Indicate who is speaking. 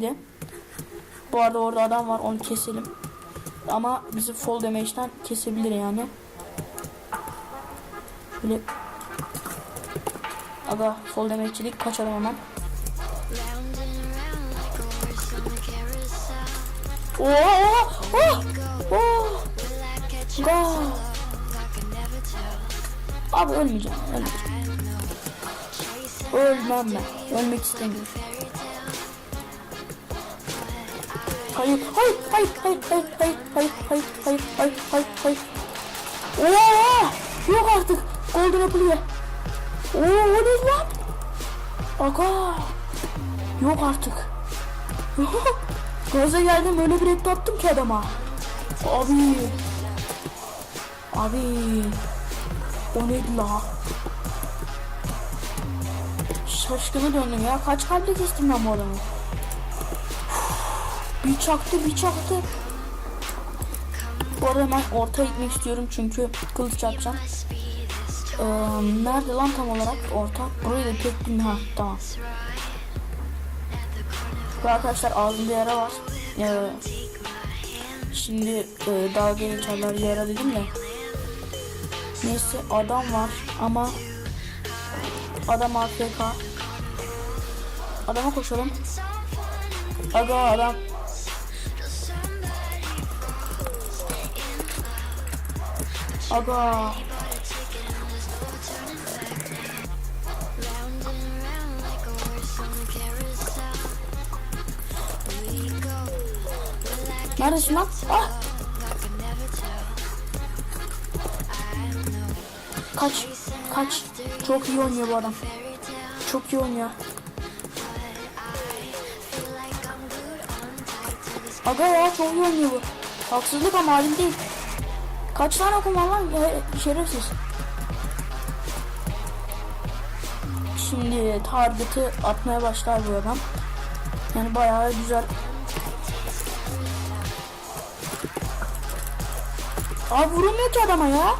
Speaker 1: bekle. Bu arada orada adam var onu keselim. Ama bizi fall damage'den kesebilir yani. Böyle Aga fall damage'lik kaçalım hemen. Oo! Oh! Oh! Go! Abi ölmeyeceğim. Ölmeyeceğim. Ölmem ben. Ölmek istemiyorum. Hayır, hayır, hayır, hayır, hayır, hayır, hayır, hayır, hayır, hayır, hayır, hayır. Oo! Yok artık. Golden Apple ye. O ne lan? Aga. Yok artık. Gaza geldim öyle bir et attım ki adama. Abi. Abi. O neydi la? Şaşkına döndüm ya. Kaç kalple kestim ben bu adamı? Bir çaktı bir çaktı. Bu arada ben orta gitmek istiyorum çünkü kılıç yapacağım. Ee, nerede lan tam olarak orta? Burayı da pek bilmiyorum. Ha tamam. Ve arkadaşlar ağzımda yara var. Ee, şimdi e, dalga geçerler yara dedim de. Neyse adam var ama adam AFK. Adama koşalım. Aga adam. Aga. Neredesin lan? Ah! Kaç, kaç. Çok iyi oynuyor bu adam. Çok iyi oynuyor. Aga ya çok iyi oynuyor bu. Haksızlık ama halim değil. Kaç tane okum var lan? Şerefsiz. Şimdi target'ı atmaya başlar bu adam. Yani bayağı güzel. Abi vurulmuyor ki adama ya.